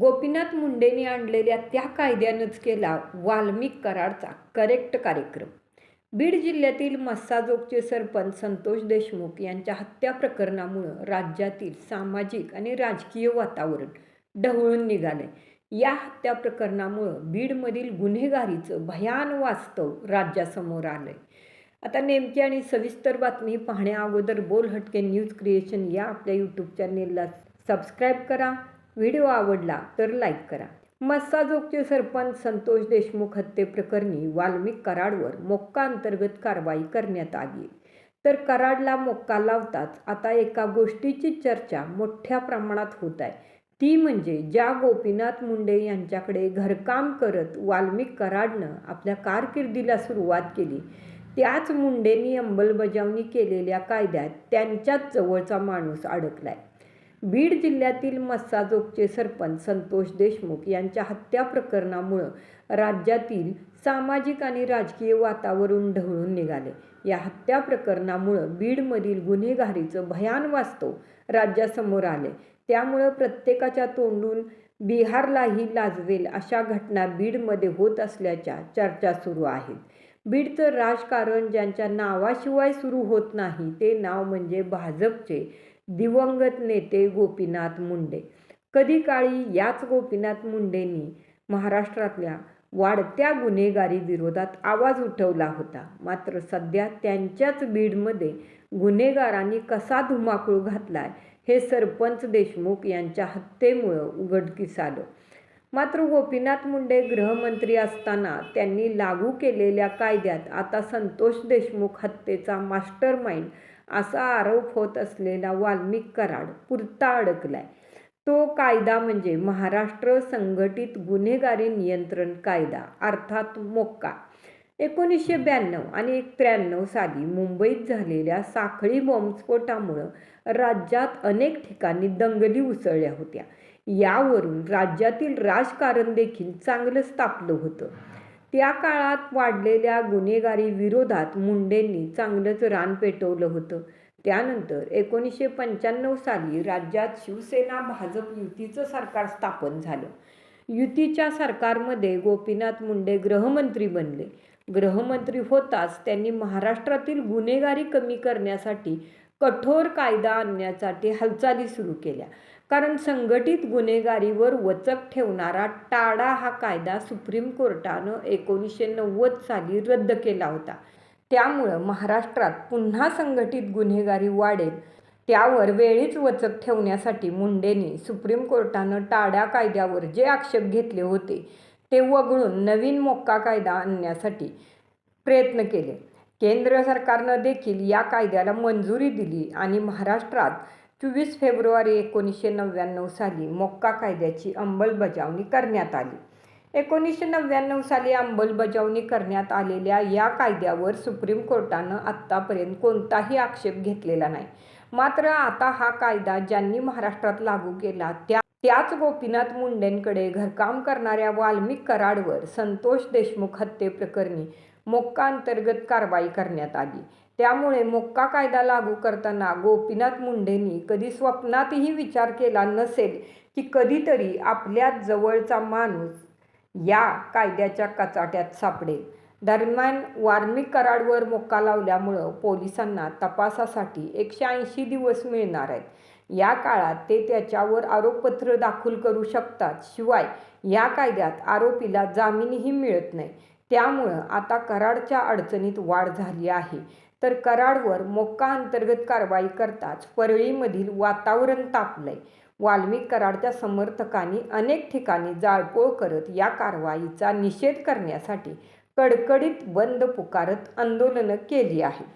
गोपीनाथ मुंडेंनी आणलेल्या त्या कायद्यानंच केला वाल्मिक कराडचा करेक्ट कार्यक्रम. बीड जिल्ह्यातील मस्साजोगचे सरपंच संतोष देशमुख यांच्या हत्या प्रकरणामुळं राज्यातील सामाजिक आणि राजकीय वातावरण ढवळून निघाले या हत्या प्रकरणामुळं बीडमधील गुन्हेगारीचं भयान वास्तव राज्यासमोर आलंय. आता नेमकी आणि सविस्तर बातमी पाहण्या अगोदर बोल हटके न्यूज क्रिएशन या आपल्या यूट्यूब चॅनेलला सबस्क्राईब करा. व्हिडिओ आवडला तर लाईक करा. मस्साजोगचे सरपंच संतोष देशमुख हत्येप्रकरणी वाल्मिक कराडवर मोक्का अंतर्गत कारवाई करण्यात आली. तर कराडला मोक्का लावताच आता एका गोष्टीची चर्चा मोठ्या प्रमाणात होत आहे. ती म्हणजे ज्या गोपीनाथ मुंडे यांच्याकडे घरकाम करत वाल्मिक कराडनं आपल्या कारकिर्दीला सुरुवात केली त्याच मुंडेंनी अंमलबजावणी केलेल्या कायद्यात त्यांच्याच जवळचा माणूस अडकलाय. बीड जिल्ह्यातील मस्साजोगचे सरपंच संतोष देशमुख यांच्या हत्या प्रकरणामुळं राज्यातील सामाजिक आणि राजकीय वातावरण ढवळून निघाले. या हत्या प्रकरणामुळं बीडमधील गुन्हेगारीचं भयान वास्तव राज्यासमोर आले. त्यामुळं प्रत्येकाच्या तोंडून बिहारलाही लाजवेल अशा घटना बीडमध्ये होत असल्याच्या चर्चा सुरू आहेत. बीडचं राजकारण ज्यांच्या नावाशिवाय सुरू होत नाही ते नाव म्हणजे भाजपचे दिवंगत नेते गोपीनाथ मुंडे. कधी काळी याच गोपीनाथ मुंडेंनी महाराष्ट्रातल्या वाढत्या गुन्हेगारी विरोधात आवाज उठवला होता. मात्र सध्या त्यांच्याच बीडमध्ये गुन्हेगारांनी कसा धुमाकूळ घातलाय हे सरपंच देशमुख यांच्या हत्येमुळं उघडकीस आलं. मात्र गोपीनाथ मुंडे गृहमंत्री असताना त्यांनी लागू केलेल्या कायद्यात आता संतोष देशमुख हत्येचा मास्टर माइंड असा आरोप होत असलेला वाल्मिक कराड पुरता अडकलाय. तो कायदा म्हणजे महाराष्ट्र संघटित गुन्हेगारी नियंत्रण कायदा अर्थात मोक्का. एकोणीसशे ब्याण्णव आणि त्र्याण्णव साली मुंबईत झालेल्या साखळी बॉम्बस्फोटामुळं राज्यात अनेक ठिकाणी दंगली उसळल्या होत्या. यावरून राज्यातील राजकारण देखील चांगलंच तापलं होतं. त्या काळात वाढलेल्या गुन्हेगारी विरोधात मुंडेंनी चांगलंच रान पेटवलं होतं. त्यानंतर एकोणीसशे पंच्याण्णव साली राज्यात शिवसेना भाजप युतीचं सरकार स्थापन झालं. युतीच्या सरकारमध्ये गोपीनाथ मुंडे गृहमंत्री बनले. गृहमंत्री होताच त्यांनी महाराष्ट्रातील गुन्हेगारी कमी करण्यासाठी कठोर कायदा आणण्यासाठी हालचाली सुरू केल्या. कारण संघटित गुन्हेगारीवर वचक ठेवणारा टाडा हा कायदा सुप्रीम कोर्टानं एकोणीसशे नव्वद साली रद्द केला होता. त्यामुळं महाराष्ट्रात पुन्हा संघटित गुन्हेगारी वाढेल. त्यावर वेळीच वचक ठेवण्यासाठी मुंडेंनी सुप्रीम कोर्टानं टाड्या कायद्यावर जे आक्षेप घेतले होते ते वगळून नवीन मोक्का कायदा आणण्यासाठी प्रयत्न केले. केंद्र सरकारनं देखील या कायद्याला मंजुरी दिली आणि महाराष्ट्रात चोवीस फेब्रुवारी एकोणीसशे नव्याण्णव साली मोक्का कायद्याची अंमलबजावणी करण्यात आली. एकोणीसशे नव्याण्णव साली अंमलबजावणी करण्यात आलेल्या या कायद्यावर सुप्रीम कोर्टानं आत्तापर्यंत कोणताही आक्षेप घेतलेला नाही. मात्र आता हा कायदा ज्यांनी महाराष्ट्रात लागू केला त्या त्याच गोपीनाथ मुंडेंकडे घरकाम करणाऱ्या वाल्मिक कराडवर संतोष देशमुख हत्येप्रकरणी मोक्का अंतर्गत कारवाई करण्यात आली. त्यामुळे मोक्का कायदा लागू करताना गोपीनाथ मुंडेंनी कधी स्वप्नातही विचार केला नसेल की कधीतरी आपल्या जवळचा माणूस या कायद्याच्या कचाट्यात सापडेल. दरम्यान वार्मिक कराडवर मोक्का लावल्यामुळं पोलिसांना तपासासाठी एकशे ऐंशी दिवस मिळणार आहेत. या काळात ते त्याच्यावर आरोपपत्र दाखल करू शकतात. शिवाय या कायद्यात आरोपीला जामीनही मिळत नाही. त्यामुळं आता कराडच्या अडचणीत वाढ झाली आहे. तर कराडवर मोक्का अंतर्गत कारवाई करताच परळीमधील वातावरण तापलंय. वाल्मिक कराडच्या समर्थकांनी अनेक ठिकाणी जाळपोळ करत या कारवाईचा निषेध करण्यासाठी कडकडीत बंद पुकारत आंदोलनं केली आहेत.